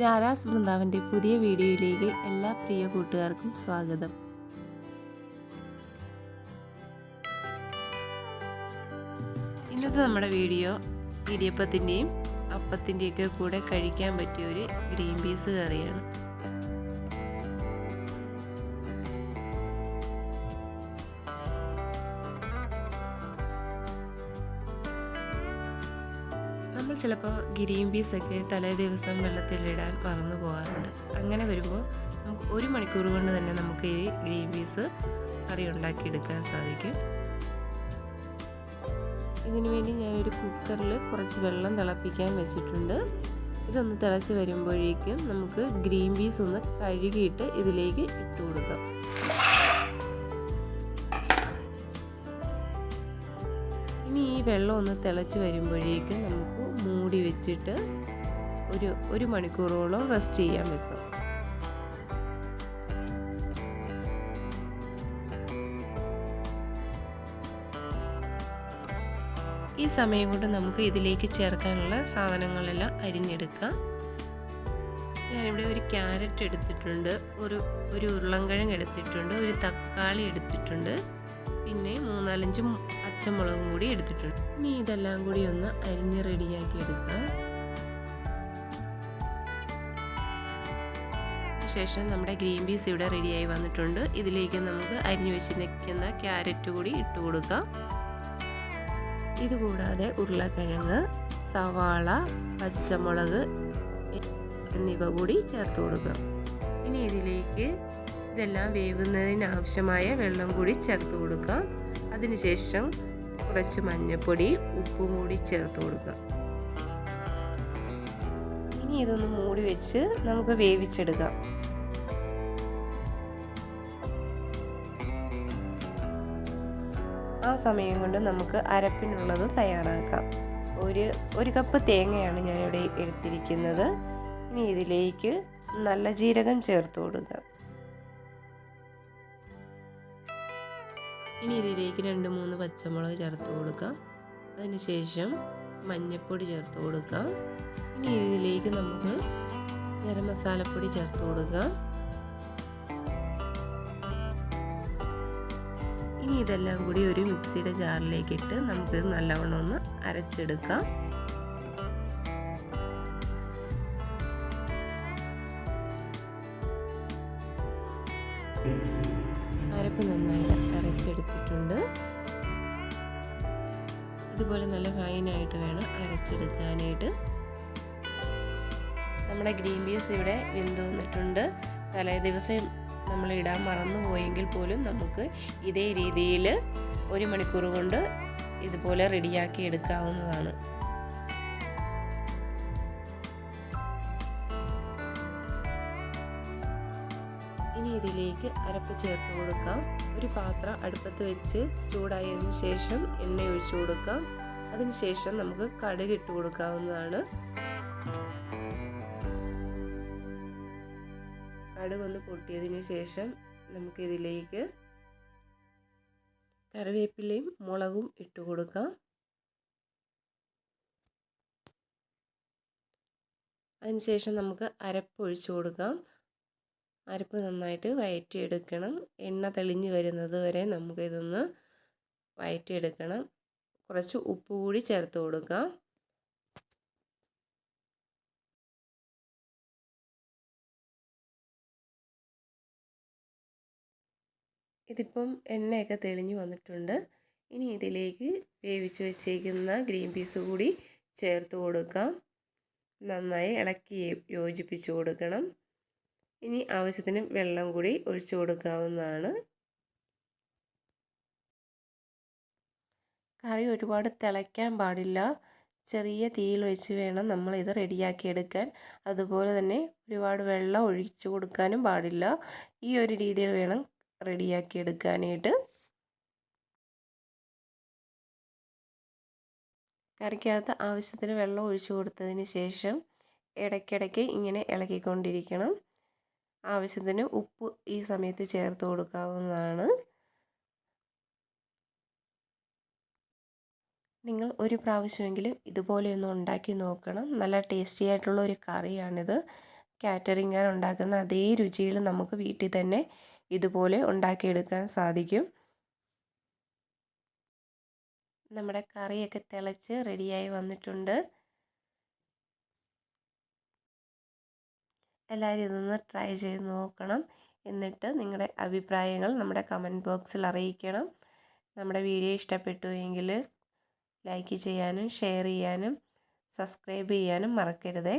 ജാരാസ് വൃന്ദാവന്റെ പുതിയ വീഡിയോയിലേക്ക് എല്ലാ പ്രിയ കൂട്ടുകാർക്കും സ്വാഗതം. ഇന്നത്തെ നമ്മുടെ വീഡിയോ ഇടിയപ്പത്തിന്റെയും അപ്പത്തിന്റെയൊക്കെ കൂടെ കഴിക്കാൻ പറ്റിയ ഒരു ഗ്രീൻ പീസ് കറിയാണ്. ചിലപ്പോൾ ഗ്രീൻ പീസൊക്കെ തലേ ദിവസം വെള്ളത്തിലിടാൻ മറന്നു പോകാറുണ്ട്. അങ്ങനെ വരുമ്പോൾ നമുക്ക് ഒരു മണിക്കൂർ കൊണ്ട് തന്നെ നമുക്ക് ഈ ഗ്രീൻ പീസ് കറി ഉണ്ടാക്കിയെടുക്കാൻ സാധിക്കും. ഇതിനു വേണ്ടി ഞാനൊരു കുക്കറിൽ കുറച്ച് വെള്ളം തിളപ്പിക്കാൻ വെച്ചിട്ടുണ്ട്. ഇതൊന്ന് തിളച്ച് വരുമ്പോഴേക്കും നമുക്ക് ഗ്രീൻ പീസ് ഒന്ന് കഴുകിയിട്ട് ഇതിലേക്ക് ഇട്ട് കൊടുക്കാം. ഇനി ഈ വെള്ളം ഒന്ന് തിളച്ച് വരുമ്പോഴേക്കും നമുക്ക് മൂടി വെച്ചിട്ട് ഒരു ഒരു മണിക്കൂറോളം റെസ്റ്റ് ചെയ്യാൻ വെക്കും ഈ സമയം കൊണ്ട് നമുക്ക് ഇതിലേക്ക് ചേർക്കാനുള്ള സാധനങ്ങളെല്ലാം അരിഞ്ഞെടുക്കാം. ഞാനിവിടെ ഒരു ക്യാരറ്റ് എടുത്തിട്ടുണ്ട് ഒരു ഒരു ഉരുളൻകിഴങ്ങ് എടുത്തിട്ടുണ്ട് ഒരു തക്കാളി എടുത്തിട്ടുണ്ട് പിന്നെ മൂന്നാലഞ്ച് പച്ചമുളകും കൂടി എടുത്തിട്ടുണ്ട്. ഇനി ഇതെല്ലാം കൂടി ഒന്ന് അരിഞ്ഞ് റെഡിയാക്കി എടുക്കാം. ശേഷം നമ്മുടെ ഗ്രീൻ പീസ് ഇവിടെ റെഡിയായി വന്നിട്ടുണ്ട്. ഇതിലേക്ക് നമുക്ക് അരിഞ്ഞു വെച്ച് നിൽക്കുന്ന ക്യാരറ്റ് കൂടി ഇട്ട് കൊടുക്കാം. ഇതുകൂടാതെ ഉരുളക്കിഴങ്ങ് സവാള പച്ചമുളക് എന്നിവ കൂടി ചേർത്ത് കൊടുക്കാം. ഇനി ഇതിലേക്ക് ഇതെല്ലാം വേവുന്നതിന് ആവശ്യമായ വെള്ളം കൂടി ചേർത്ത് കൊടുക്കുക അതിനുശേഷം കുറച്ച് മഞ്ഞൾപ്പൊടി ഉപ്പും കൂടി ചേർത്ത് കൊടുക്കുക. ഇനി ഇതൊന്ന് മൂടി വെച്ച് നമുക്ക് വേവിച്ചെടുക്കാം. ആ സമയം കൊണ്ട് നമുക്ക് അരപ്പിനുള്ളത് തയ്യാറാക്കാം. ഒരു ഒരു കപ്പ് തേങ്ങയാണ് ഞാനിവിടെ എടുത്തിരിക്കുന്നത്. ഇനി ഇതിലേക്ക് നല്ല ജീരകം ചേർത്ത് കൊടുക്കുക ഇനി ഇതിലേക്ക് രണ്ട് മൂന്ന് പച്ചമുളക് ചേർത്ത് കൊടുക്കാം. അതിനുശേഷം മഞ്ഞൾപ്പൊടി ചേർത്ത് കൊടുക്കുക ഇനി ഇതിലേക്ക് നമുക്ക് ഗരം മസാലപ്പൊടി ചേർത്ത് കൊടുക്കുക ഇനി ഇതെല്ലാം കൂടി ഒരു മിക്സിയുടെ ജാറിലേക്ക് ഇട്ട് നമുക്ക് നല്ലവണ്ണം ഒന്ന് അരച്ചെടുക്കാം. അരപ്പ് നന്നായിട്ട് അരച്ചെടുത്തിട്ടുണ്ട്. ഇതുപോലെ നല്ല ഫൈനായിട്ട് വേണം അരച്ചെടുക്കാനായിട്ട്. നമ്മുടെ ഗ്രീൻ പീസ് ഇവിടെ വെന്ത് വന്നിട്ടുണ്ട്. തലേ ദിവസം നമ്മൾ ഇടാൻ മറന്നു പോയെങ്കിൽ പോലും നമുക്ക് ഇതേ രീതിയിൽ ഒരു മണിക്കൂർ കൊണ്ട് ഇതുപോലെ റെഡിയാക്കി എടുക്കാവുന്നതാണ്. ഇനി ഇതിലേക്ക് അരപ്പ് ചേർത്ത് കൊടുക്കാം. ഒരു പാത്രം അടുപ്പത്ത് വെച്ച് ചൂടായതിനു ശേഷം എണ്ണ ഒഴിച്ചു കൊടുക്കാം. അതിനുശേഷം നമുക്ക് കടുക് ഇട്ട് കൊടുക്കാവുന്നതാണ്. കടുകൊന്ന് പൊട്ടിയതിന് ശേഷം നമുക്കിതിലേക്ക് കറിവേപ്പിലയും മുളകും ഇട്ട് കൊടുക്കാം. അതിനുശേഷം നമുക്ക് അരപ്പ് ഒഴിച്ചു കൊടുക്കാം. അരപ്പ് നന്നായിട്ട് വയറ്റിയെടുക്കണം. എണ്ണ തെളിഞ്ഞു വരുന്നത് വരെ നമുക്കിതൊന്ന് വയറ്റിയെടുക്കണം. കുറച്ച് ഉപ്പ് കൂടി ചേർത്ത് കൊടുക്കാം. ഇതിപ്പം എണ്ണയൊക്കെ തെളിഞ്ഞു വന്നിട്ടുണ്ട്. ഇനി ഇതിലേക്ക് വേവിച്ച് വെച്ചേക്കുന്ന ഗ്രീൻ പീസ് കൂടി ചേർത്ത് കൊടുക്കാം. നന്നായി ഇളക്കി യോജിപ്പിച്ച് കൊടുക്കണം. ഇനി ആവശ്യത്തിന് വെള്ളം കൂടി ഒഴിച്ചു കൊടുക്കാവുന്നതാണ്. കറി ഒരുപാട് തിളയ്ക്കാൻ പാടില്ല. ചെറിയ തീയിൽ വെച്ച് വേണം നമ്മൾ ഇത് റെഡിയാക്കി എടുക്കാൻ അതുപോലെ തന്നെ ഒരുപാട് വെള്ളം ഒഴിച്ചു കൊടുക്കാനും പാടില്ല. ഈ ഒരു രീതിയിൽ വേണം റെഡിയാക്കി എടുക്കാനായിട്ട് കറിക്കകത്ത് ആവശ്യത്തിന് വെള്ളം ഒഴിച്ചു കൊടുത്തതിന് ശേഷം ഇടയ്ക്കിടയ്ക്ക് ഇങ്ങനെ ഇളക്കിക്കൊണ്ടിരിക്കണം ആവശ്യത്തിന് ഉപ്പ് ഈ സമയത്ത് ചേർത്ത് കൊടുക്കാവുന്നതാണ്. നിങ്ങൾ ഒരു പ്രാവശ്യമെങ്കിലും ഇതുപോലെ ഒന്ന് ഉണ്ടാക്കി നോക്കണം. നല്ല ടേസ്റ്റി ആയിട്ടുള്ള ഒരു കറിയാണിത്. കാറ്ററിംഗുകാർ ഉണ്ടാക്കുന്ന അതേ രുചിയിൽ നമുക്ക് വീട്ടിൽ തന്നെ ഇതുപോലെ ഉണ്ടാക്കിയെടുക്കാൻ സാധിക്കും. നമ്മുടെ കറിയൊക്കെ തിളച്ച് റെഡിയായി വന്നിട്ടുണ്ട്. എല്ലാവരും ഇതൊന്ന് ട്രൈ ചെയ്ത് നോക്കണം. എന്നിട്ട് നിങ്ങളുടെ അഭിപ്രായങ്ങൾ നമ്മുടെ കമന്റ് ബോക്സിൽ അറിയിക്കണം. നമ്മുടെ വീഡിയോ ഇഷ്ടപ്പെട്ടു എങ്കിൽ ലൈക്ക് ചെയ്യാനും ഷെയർ ചെയ്യാനും സബ്സ്ക്രൈബ് ചെയ്യാനും മറക്കരുതേ.